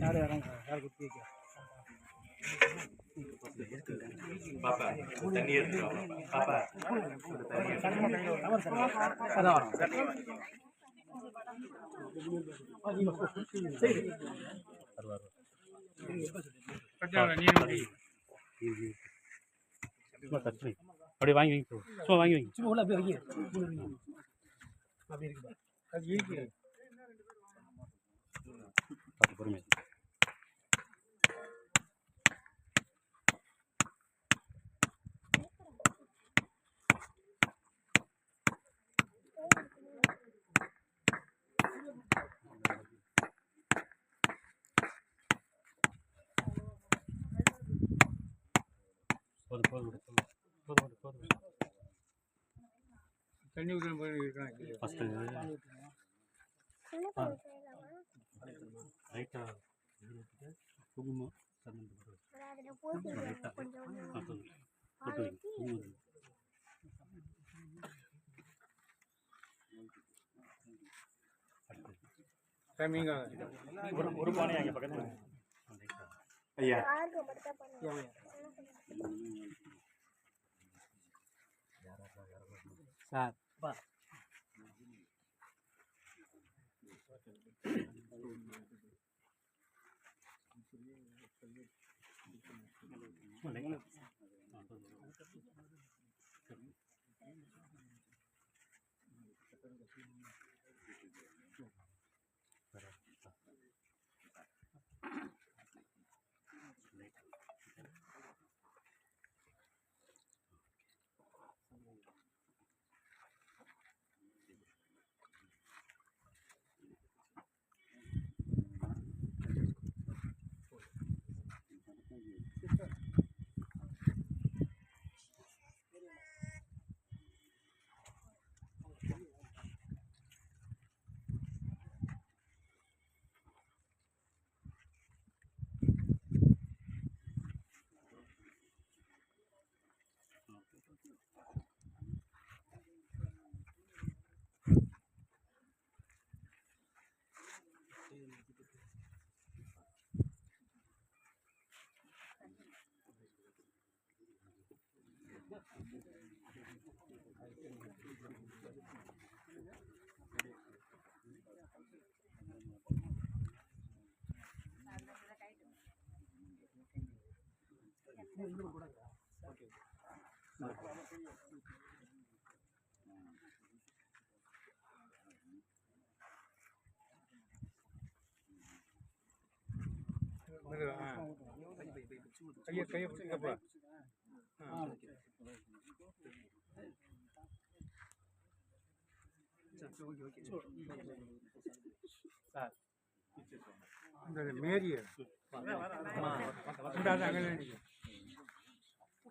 யார் யாராங்க யார் குத்தி பாப்பா தண்ணி எடுத்துக்கோ பாப்பா. அதான் வரோம். அப்படியே வாங்கி வைங்க சும்மா வாங்கி வைங்க. சும்மா உள்ள அப்படியே வைங்க. அப்படி இருக்கு. அது இருக்கு. பார்த்து பொறுமை போதும் போதும் போதும் தண்ணி ஊற்றி இருக்காங்க ஃபஸ்ட்டு லைட்டாக குங்குமம் சந்தனம் போட்டு லைட்டாக ஆ. போதும் போட்டு வைங்க குங்குமம் டைமிங் ஒரு ஒரு பானை அங்கே பக்கத்தில். ஐயா. சார். pak. Mulai கையை கையை பிடிச்சிக்கப்பா சார் இந்த மேரிய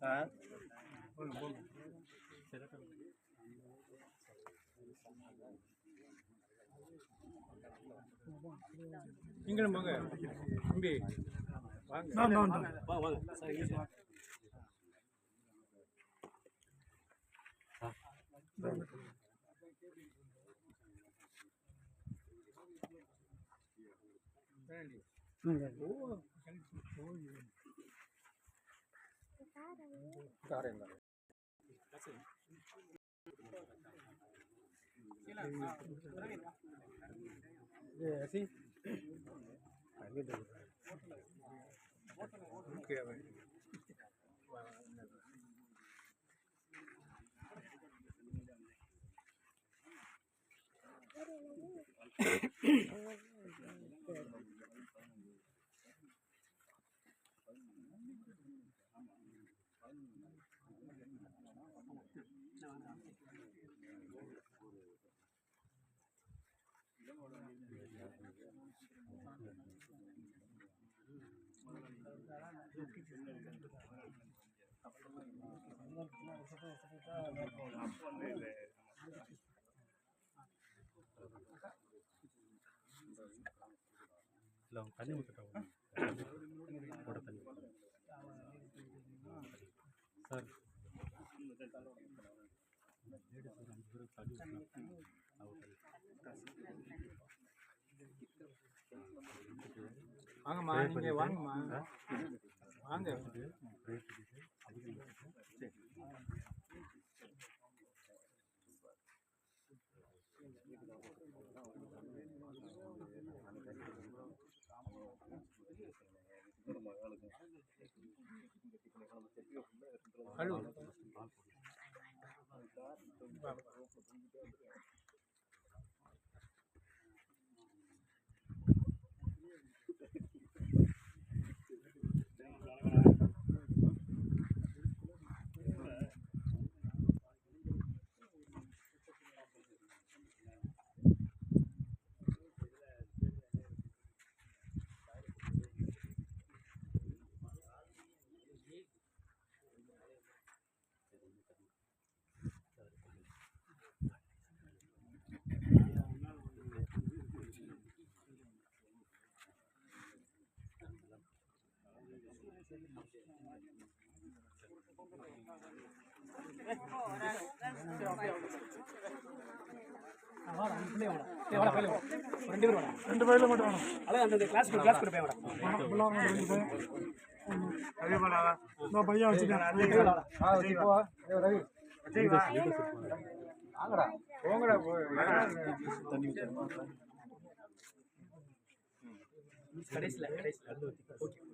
சார். நீங்களும் வாங்க. தம்பி வாங்க. வாங்க. Sir Thank. காரையம் ஓகே இல்லை அவங்க தண்ணி ஊற்றுட்டாங்க போட தண்ணி சார். வாங்கம்மா நீங்க வாங்கம்மா. வாங்க. Hallo. ரெண்டு பேரும் ரெண்டு பேர்ல மட்டும் வேணும் அதான் அந்த கிளாஸ் கிளாஸ் கூட போய் நான் பையன் கடைசியில் கடைசியில். ஓகே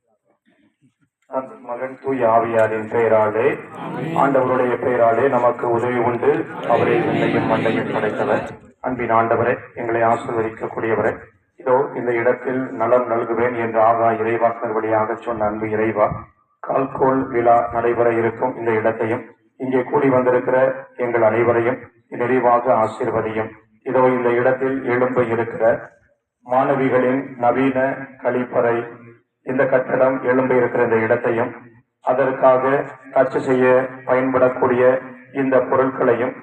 மகன் தூய் ஆவியாரின் பெயராலே ஆண்டவருடைய பெயராலே நமக்கு உதவி உண்டு. அவரே விண்ணையும் மண்ணையும் படைத்தவர். அன்பின் ஆண்டவரே எங்களை ஆசீர்வதிக்கக்கூடியவரே. இதோ இந்த இடத்தில் நலம் நல்குவேன் என்று ஆகா இறைவாசனர் வழியாக சொன்ன அன்பு இறைவா கால்கோள் விழா நடைபெற இருக்கும் இந்த இடத்தையும் இங்கே கூடி வந்திருக்கிற எங்கள் அனைவரையும் நிறைவாக ஆசீர்வதியும். இதோ இந்த இடத்தில் எழும்ப இருக்கிற மாணவிகளின் நவீன கழிப்பறை இந்த கட்டடம் எழும்ப இருக்கிற இந்த இடத்தையும் அதற்காக கட்சி செய்ய பயன்படக்கூடிய இந்த பொருட்களையும்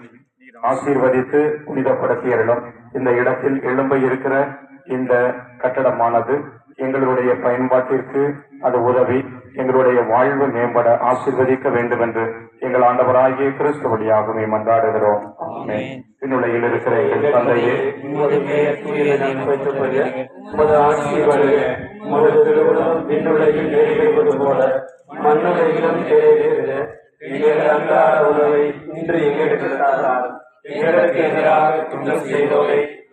ஆசீர்வதித்து புனிதப்படுத்தியர்களும் இந்த இடத்தில் எழும்ப இருக்கிற இந்த கட்டடமானது எங்களுடைய பயன்பாட்டிற்கு அது உதவி. எங்களுடைய வாழ்வு மேம்பட ஆசீர்வதிக்க வேண்டும் என்று எங்கள் ஆண்டவராகிய கிறிஸ்து வழியாகவே மன்றாடுகிறோம். விண்ணுலகில் இருக்கிற எங்கள் தந்தையே. போல மண்ணுலகிலும் நிறைவேறுக. எங்கள் அன்றாட உணவை இன்று எங்களுக்கு தாரார் எங்களுக்கு எதிராக குற்றம் செய்தோரை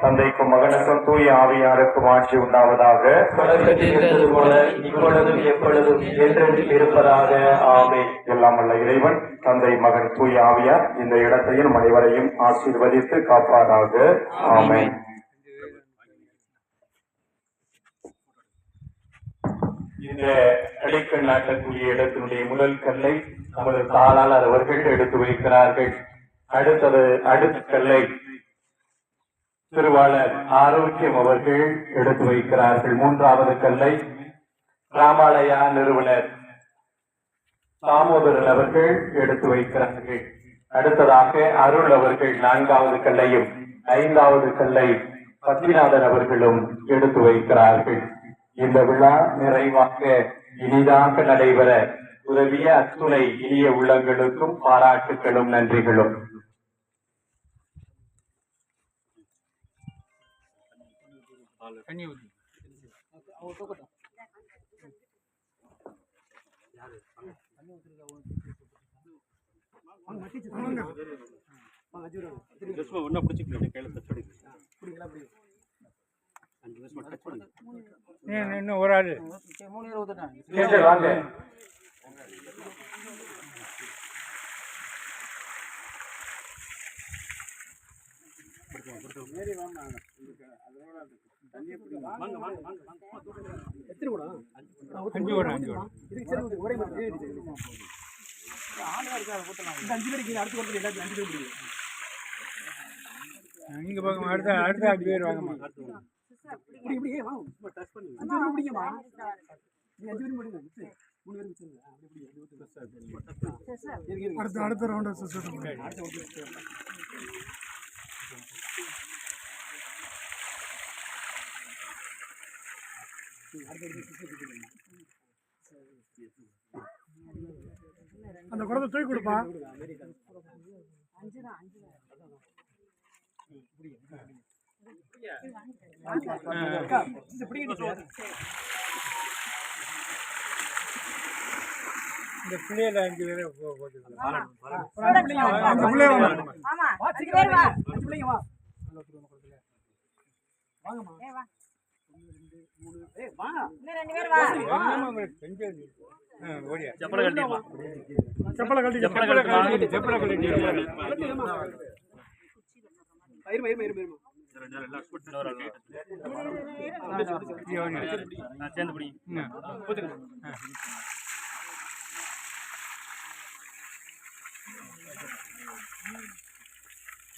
தந்தைக்கும் மகனுக்கும் தூய ஆவியாருக்கும் ஆட்சி உண்டாவதாக போல இப்பொழுதும் எப்பொழுதும் என்றென்றும் இருப்பதாக ஆமை எல்லாம் இறைவன் தந்தை மகன் தூய ஆவியார் இந்த இடத்தையும் நம் அனைவரையும் ஆசீர்வதித்து காப்பாராக ஆமை இந்த அடிக்கல் நாட்டக்கூடிய இடத்தினுடைய முதல் கல்லை நமது தாளாளர் அவர்கள் எடுத்து வைக்கிறார்கள். அடுத்தது அடுத்த கல்லை திருவாளர் ஆரோக்கியம் அவர்கள் எடுத்து வைக்கிறார்கள். மூன்றாவது கல்லை ராமாலயா நிறுவனர் தாமோதரன் அவர்கள் எடுத்து வைக்கிறார்கள். அடுத்ததாக அருள் அவர்கள் நான்காவது கல்லையும் ஐந்தாவது கல்லை பத்மிநாதன் அவர்களும் எடுத்து வைக்கிறார்கள். இந்த விழா நிறைவாக இனிதாக நடைபெற உதவிய அத்துணை இனிய உள்ளங்களுக்கும் பாராட்டுகளும் நன்றிகளும் ஒன்றா பிடிச்சிக்கலாம் கையில் இன்னும் ஒரு ஆள் டீச்சர் வாங்க எத்தனை கூட அஞ்சு வரும் அஞ்சு ஒரே மாதிரி இந்த அஞ்சு பேருக்கு அடுத்து கொண்டு எல்லாத்தையும் அஞ்சு பேர் பிடிக்கும் நீங்கள் அடுத்த அடுத்த அஞ்சு பேர் வாங்கம்மா இப்படி வாங்க சும்மா டச் பண்ணி அஞ்சு நீ அஞ்சு மூணு அடுத்த அடுத்த ரவுண்ட் அடுத்த அந்த குடத்தை தூக்கி கொடுப்பா. இந்த பிள்ளையில அஞ்சு பேரை வாங்கம்மா ஏய் வா உங்களுக்கு செஞ்சு ஓடியா செப்பலை கழட்டி செப்பலை சேர்ந்து பிடி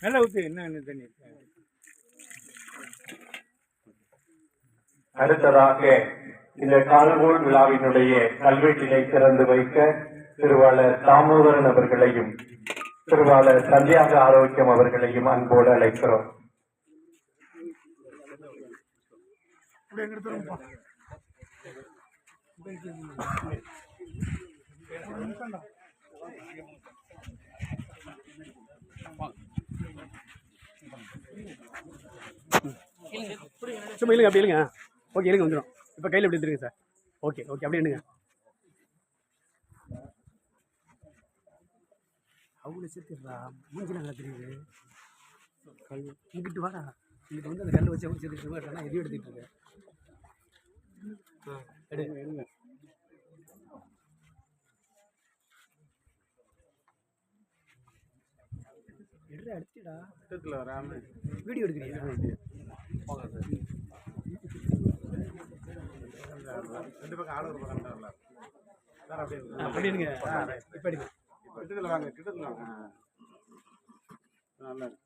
நல்லா ஊற்று என்ன என்ன தண்ணி அடுத்ததாக இந்த கால்கோள் விழாவினுடைய கல்வெட்டினை திறந்து வைக்க திருவாளர் தாமோதரன் அவர்களையும் திருவாளர் சந்தியாக ஆரோக்கியம் அவர்களையும் அன்போடு அழைக்கிறோம். சும்மா இல்லைங்க அப்படி இல்லைங்க. ஓகே இல்லைங்க வந்துடும் இப்போ கையில் எப்படி எடுத்துருங்க சார் ஓகே ஓகே அப்படியே எடுங்க. அவங்கள சேர்த்துடுறா. மூஞ்சி நல்லா தெரியுது. கல் இங்கிட்டு வாடா. இங்கிட்டு வந்து அந்த கல் வச்சு அவங்க சேர்த்துட்டு இருக்கா எதையும் எடுத்துக்கிட்டு இருக்க ஆ எடு. எடுங்க எடுத்துடா வீடியோ எடுக்கிறியா? ரெண்டு பக்கம் ஆளு ஒரு பக்கம் தான் சார் அப்படியே அப்படி இப்படி கிட்டத்தில் வாங்க கிட்டத்தில் வாங்க நல்லா இருக்கு